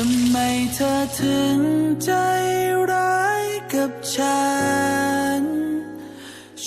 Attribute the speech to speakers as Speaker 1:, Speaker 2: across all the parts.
Speaker 1: ทำไมเธอถึงใจร้ายกับฉัน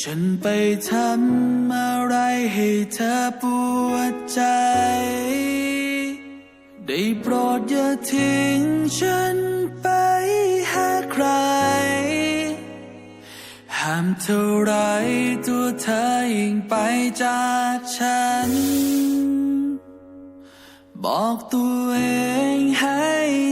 Speaker 1: ฉันไปทำอะไรให้เธอปวดใจ ได้โปรดอย่าทิ้งฉันไปหาใคร ห้ามเท่าไรตัวเธอยิ่งไปจากฉัน บอกตัวเองให้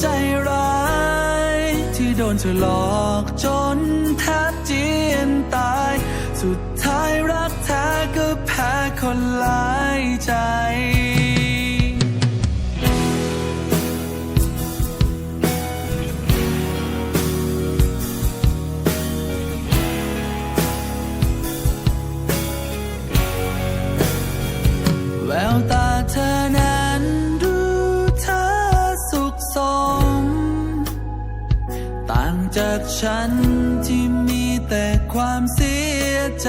Speaker 1: ใจร้าย ที่โดนเธอหลอกจนแทบเจียนตาย สุดท้ายรักแท้ก็แพ้คนหลายใจ ฉันที่มีแต่ความเสียใจ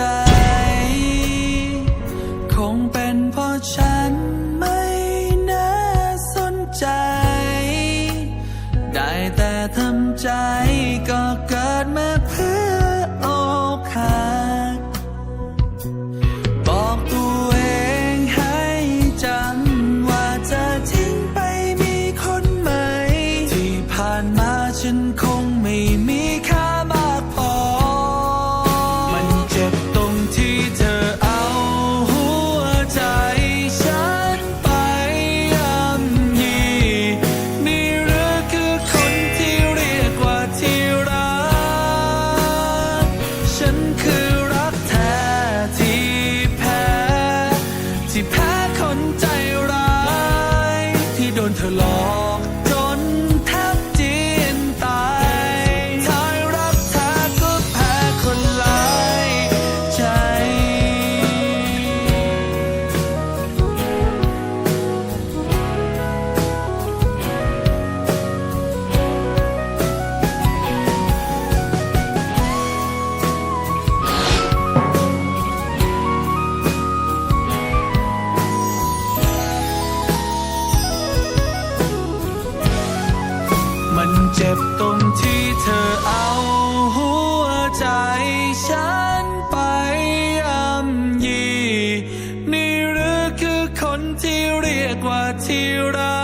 Speaker 1: คนที่เรียกว่าที่รั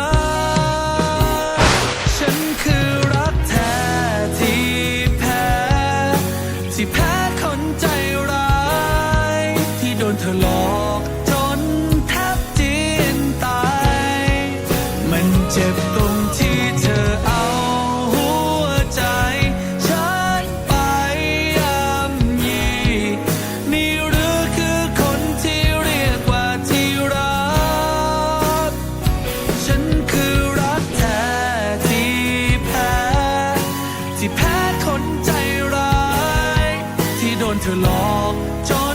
Speaker 1: ก ฉันคือรักแท้ที่แพ้ ที่แพ้คนใจร้าย ที่โดนเธอหลอกจนแทบจีนตาย มันเจ็บ ที่โดนเธอหลอก